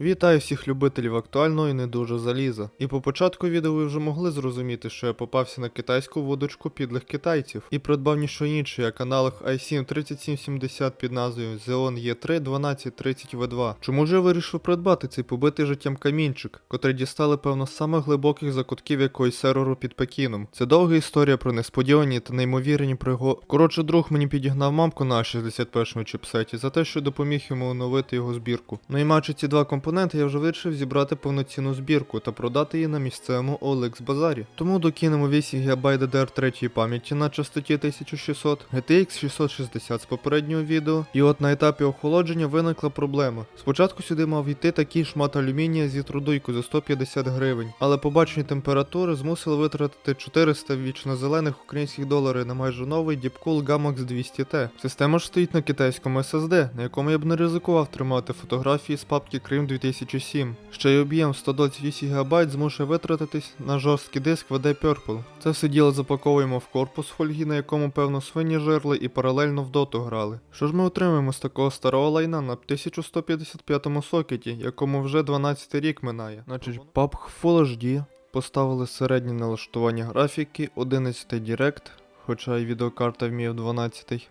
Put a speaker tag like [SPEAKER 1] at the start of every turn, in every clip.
[SPEAKER 1] Вітаю всіх любителів актуального і не дуже заліза. І по початку відео ви вже могли зрозуміти, що я попався на китайську водочку підлих китайців і придбав ніщо інше, як аналог i7 3770 під назвою Xeon E3 1230 V2. Чому ж я вирішив придбати цей побитий життям камінчик, котрий дістали, певно, з самих глибоких закутків якогось серверу під Пекіном? Це довга історія про несподівані та неймовірні пригоди. Коротше, друг мені підігнав мамку на 61-му чіпсеті за те, що допоміг йому оновити його збірку. Ну і маючи ці два компоненти, я вже вирішив зібрати повноцінну збірку та продати її на місцевому OLX базарі. Тому докинемо 8 ГБ DDR3 пам'яті на частоті 1600, GTX 660 з попереднього відео. І от на етапі охолодження виникла проблема. Спочатку сюди мав йти такий шмат алюмінія зі трудойку за 150 гривень, але побачені температури змусили витратити 400 вічно-зелених українських доларів на майже новий Deepcool Gamox 200T. Система ж стоїть на китайському SSD, на якому я б не ризикував тримати фотографії з папки Крим 2007. Ще й об'єм 128 ГБ змушує витратитись на жорсткий диск VD Purple. Це все діло запаковуємо в корпус фольги, на якому певно свині жерли і паралельно в доту грали. Що ж ми отримаємо з такого старого лайна на 1155 сокеті, якому вже 12 рік минає. Значить, PUBG Full HD. Поставили середнє налаштування графіки, 11 Direct, хоча й відеокарта вміє в 12.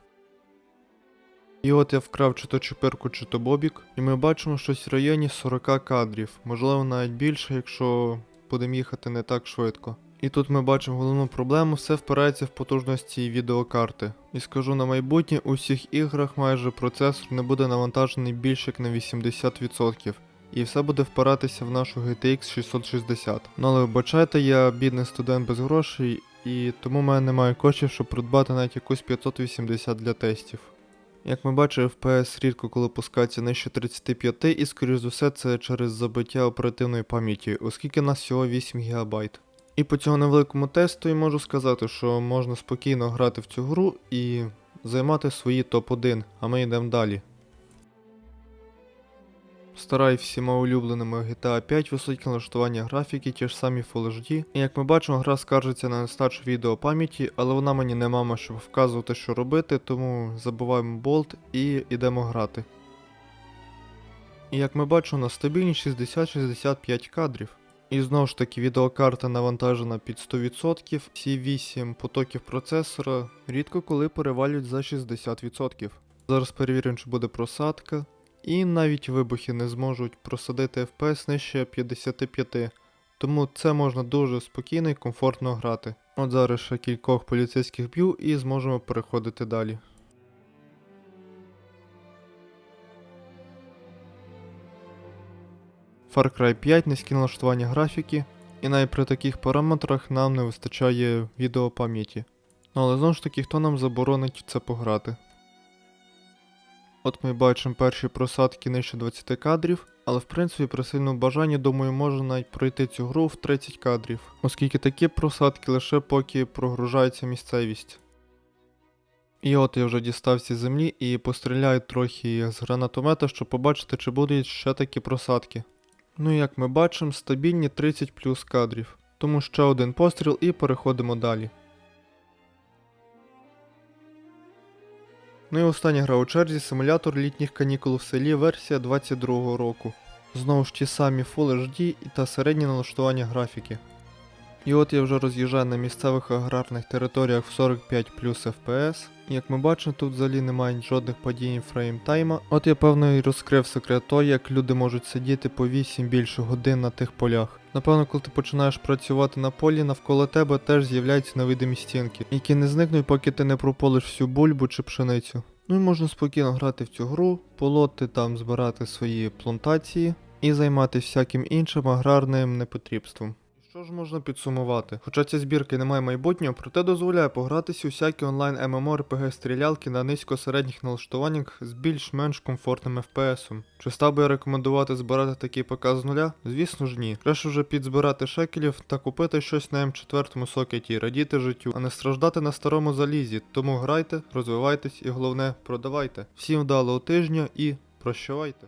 [SPEAKER 1] І от я вкрав чи то чупирку, чи то бобік, і ми бачимо щось в районі 40 кадрів, можливо навіть більше, якщо будемо їхати не так швидко. І тут ми бачимо головну проблему, все впирається в потужність цієї відеокарти. І скажу на майбутнє, у всіх іграх майже процесор не буде навантажений більше як на 80%. І все буде впиратися в нашу GTX 660. Ну але вибачайте, я бідний студент без грошей, і тому в мене немає коштів, щоб придбати навіть якусь 580 для тестів. Як ми бачимо, FPS рідко коли пускається нижче 35 і скоріш за все це через забиття оперативної пам'яті, оскільки нас всього 8 ГБ. І по цьому невеликому тесту я можу сказати, що можна спокійно грати в цю гру і займати свої топ-1, а ми йдемо далі. Старай всіма улюбленими GTA 5 високі налаштування графіки, ті ж самі Full HD. І як ми бачимо, гра скаржиться на нестачу відеопам'яті, але вона мені не мама, щоб вказувати, що робити, тому забуваємо болт і йдемо грати. І як ми бачимо, на стабільні 60-65 кадрів. І знову ж таки, відеокарта навантажена під 100%, всі 8 потоків процесора рідко коли перевалюють за 60%. Зараз перевіримо, чи буде просадка. І навіть вибухи не зможуть просадити FPS нижче 55, тому це можна дуже спокійно і комфортно грати. От зараз ще кількох поліцейських б'ю і зможемо переходити далі. Far Cry 5 низькі налаштування графіки, і навіть при таких параметрах нам не вистачає відеопам'яті. Ну але знову ж таки, хто нам заборонить це пограти? От ми бачимо перші просадки нижче 20 кадрів, але в принципі при сильному бажанні, думаю, можна навіть пройти цю гру в 30 кадрів, оскільки такі просадки лише поки прогружається місцевість. І от я вже дістався з землі і постріляю трохи з гранатомета, щоб побачити, чи будуть ще такі просадки. Ну і як ми бачимо, стабільні 30 плюс кадрів. Тому ще один постріл і переходимо далі. Ну і остання гра у черзі симулятор літніх канікул в селі версія 22 року. Знову ж ті самі Full HD та середнє налаштування графіки. І от я вже роз'їжджаю на місцевих аграрних територіях в 45 плюс FPS. Як ми бачимо, тут взагалі немає жодних падінь фреймтайма. От я певно і розкрив секрет того, як люди можуть сидіти по 8 більше годин на тих полях. Напевно, коли ти починаєш працювати на полі, навколо тебе теж з'являються невидимі стінки, які не зникнуть, поки ти не прополиш всю бульбу чи пшеницю. Ну і можна спокійно грати в цю гру, полоти там збирати свої плантації і займатися всяким іншим аграрним непотрібством. Що ж можна підсумувати? Хоча ця збірка не має майбутнього, проте дозволяє погратися у всякі онлайн MMORPG стрілялки на низько-середніх налаштуваннях з більш-менш комфортним FPS. Чи став би я рекомендувати збирати такий ПК з нуля? Звісно ж ні. Краще вже підзбирати шекелів та купити щось на М4 сокеті і радіти життю, а не страждати на старому залізі. Тому грайте, розвивайтесь і головне продавайте. Всім вдалого тижня і прощавайте.